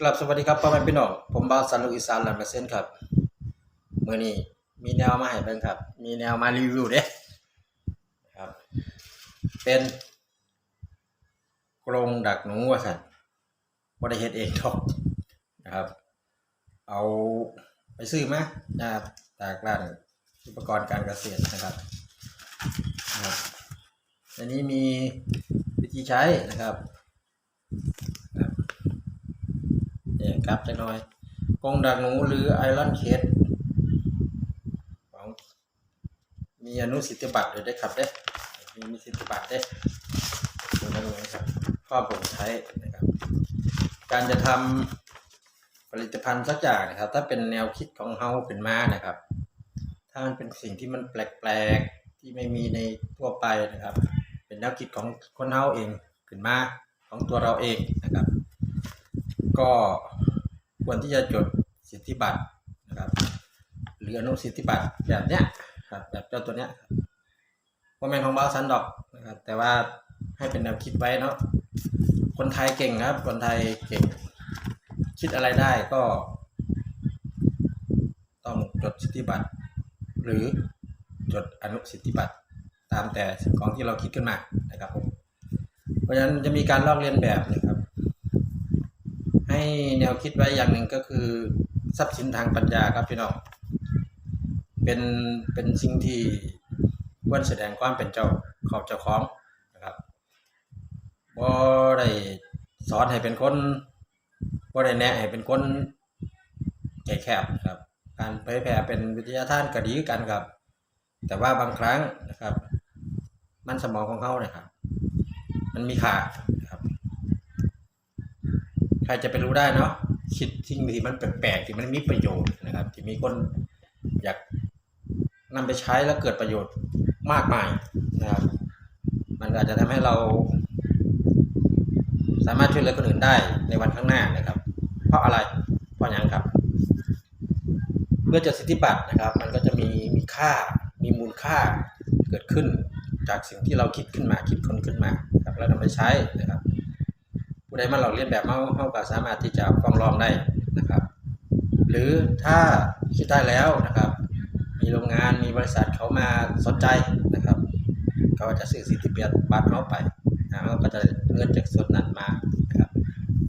กลับสวัสดีครับพ่อแม่พี่น้องผมบ่าวสันลูกอีสานหลำเปรเซนต์ครับเมื้อนี้มีแนวมาให้เบิ่งครับ มีแนวมารีวิวเด้ครับ เป็นกรงดักหนูว่าซั่นบ่ได้เฮ็ดเองดอกนะครับ เอาไปซื้อมานะครับจากร้านอุปกรณ์การเกษตรนะครับนะครับอันนี้มีวิธีใช้นะครับ เนี่ยครับจักหน่อยกรงดักหนูหรือไอรอนเคสของมีอนุสิทธิบัตรด้วยได้ครับเด้มีมีสิทธิบัตรเด้ตรงนั้นเลยครับข้อผมใช้นะครับ การจะทำผลิตภัณฑ์สักอย่างนะครับ ถ้าเป็นแนวคิดของเฮาเป็นมานะครับ ถ้ามันเป็นสิ่งที่มันแปลกๆที่ไม่มีในทั่วไปนะครับ เป็นแนวคิดของคนเฮาเองขึ้นมาของตัวเราเอง ก็ควรที่จะจดสิทธิบัตรนะครับหรืออนุสิทธิบัตรแบบเนี้ยครับแบบเจ้าตัวเนี้ยว่าแมนของบ้าซันดอกนะครับแต่ว่าให้เป็นแนวคิดไว้เนาะคนไทยเก่งครับ คนไทยเก่ง คิดอะไรได้ก็ ต้องจดสิทธิบัตร หรือจดอนุสิทธิบัตร ตามแต่สิ่งของที่เราคิดขึ้นมานะครับผมเพราะฉะนั้นจะมีการลอกเลียนแบบนะครับ ให้แนวคิดไว้อย่างหนึ่งก็คือทรัพย์สินทางปัญญาครับพี่น้อง เป็นเป็นสิ่งที่ควรแสดงความเป็นเจ้าของเจ้าของนะครับบ่ได้สอนให้เป็นคนบ่ได้แนะให้เป็นคนแก่แคบนะครับ การเผยแผ่เป็นวิทยาทานก็ดีกันครับ แต่ว่าบางครั้งนะครับ มันสมองของเขาเนี่ยครับ มันมีค่านะครับ ใครจะไปรู้ได้เนาะคิดสิ่งที่มันแปลกๆที่มันมีประโยชน์นะครับ ที่มีคนอยากนำไปใช้แล้วเกิดประโยชน์มากมายนะครับ มันอาจจะทำให้เรา สามารถช่วยเหลือคนอื่นได้ในวันข้างหน้านะครับ เพราะอะไรเพราะหยังครับเมื่อจดสิทธิบัตรนะครับ มันก็จะมีมีค่ามีมูลค่าเกิดขึ้นจากสิ่งที่เราคิดขึ้นมาคิดคนขึ้นมาครับแล้วนำไปใช้นะครับ ผู้ใดมาหลอกเลียนแบบเฮาเฮาก็สามารถที่จะฟ้องร้องได้นะครับ หรือถ้าคิดได้แล้วนะครับ มีโรงงานมีบริษัทเขามาสนใจนะครับเขาก็จะซื้อสิทธิเบียดบัตรเขาไปนะเขาก็จะเงินจากส่วนนั้นมานะครับ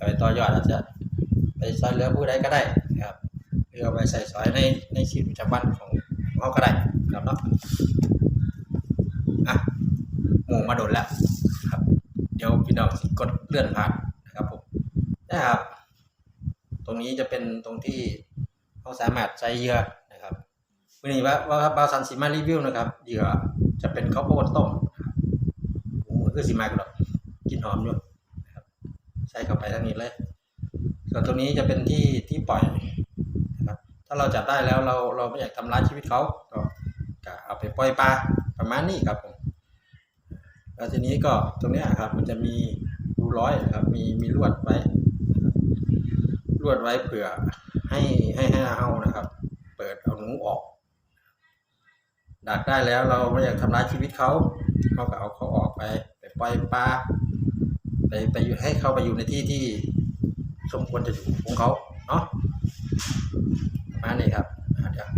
ไปต่อยอดอาจจะไปซอยเหลือผู้ใดก็ได้นะครับหรือเอาไปใส่ซอยในในชีวิตประจำวันของเขาก็ได้ครับเนาะอะหมูมาโดนแล้วครับ เดี๋ยวพี่น้องกดเลื่อนผ่าน นะครับ ตรงนี้จะเป็นตรงที่เขาสามารถใช้เหยื่อนะครับวันนี้ว่าว่าบาวสันสีมารีวิวนะครับเหยื่อจะเป็นข้าวโพดต้มนะครับหมูคือสีมากรอกกลินหอมอยู่นะครับ ใส่เข้าไปทั้งนี้เลยส่วนตรงนี้จะเป็นที่ที่ปล่อยนะครับ ถ้าเราจับได้แล้วเราเราไม่อยากทำร้ายชีวิตเขาก็กเอาไปปล่อยปลาประมาณนี้ครับผมแล้วทีนี้ก็ตรงนี้ครับมันจะมีรูร้อยนะครับ มีมีลวดไว้ ลวดไว้เผื่อให้ให้ให้เอานะครับ เปิดเอาหนูออกดักได้แล้วเราไม่อยากทำร้ายชีวิตเขาเราก็เอาเขาออกไปไปปล่อยปลาไปไปอยู่ให้เขาไปอยู่ในที่ที่สมควรจะอยู่ของเขาเนาะมาณนี้ครับอะเดี๋ยว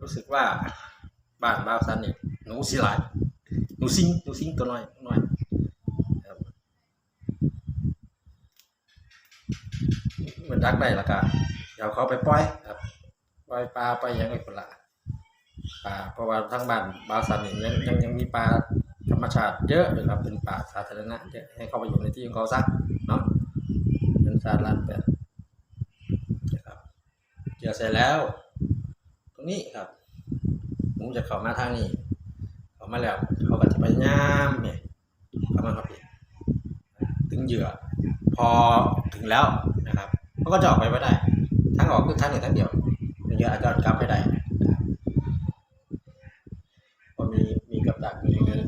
รู้สึกว่าบ้านบ้าซันนี่หนูสิหลายหนูซิงหนูซิงตัวน้อยน้อยครับเห มือนดักได้และก็เดี๋ยวเขาไปปล่อยครับปล่อยปลาไปยังไงคนละปลาเพราะว่าทั้งบ้านบ้าวซันนี่ยังยังยังมีปลาธรรมชาติเยอะเลยครับเป็นป่าสาธารณะเยอะให้เขาไปอยู่ในที่ของเขาซะเนาะเป็นสาธารณะแบบนะครับเกี่ยวเสร็จแล้ว ตรงนี้ครับหมูจะเข้ามาทางนี้เข้ามาแล้วเขาก็จะไปย่ามเนี่ยเข้ามาครับพี่ถึงเหยื่อ พอถึงแล้ว นะครับเขาก็จะออกไปไม่ได้ทางออกคือทางนี้ทางเดียวเหยื่ออาจจะกลับไม่ได้นะครับเพราะมีมีกับดักมีเงิน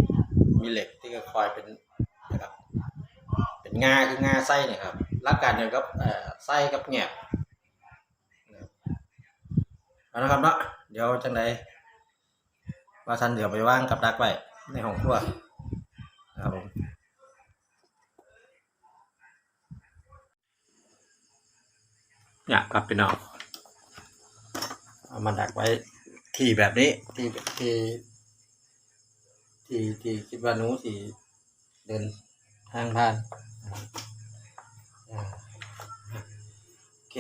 มีเหล็กที่ก็คอยเป็นนะครับ เป็นงาคืองาไส้เนี่ยครับรักการเดียวกับไส้กับแงบเอาละครับเนาะเดี๋ยวจังไดว่าท่านเดี๋ยวไปว่างกับดักไว้ในห้องครัวนะครับผม เนี่ยครับพี่น้องเอามาดักไว้ที่แบบนี้ที่ที่ที่ที่คิดว่าหนูสีเดินทางผ่านโอเค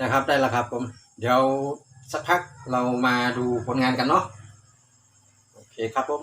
นะครับได้แล้วครับผม เดี๋ยวสักพักเรามาดูผลงานกันเนาะโอเคครับผม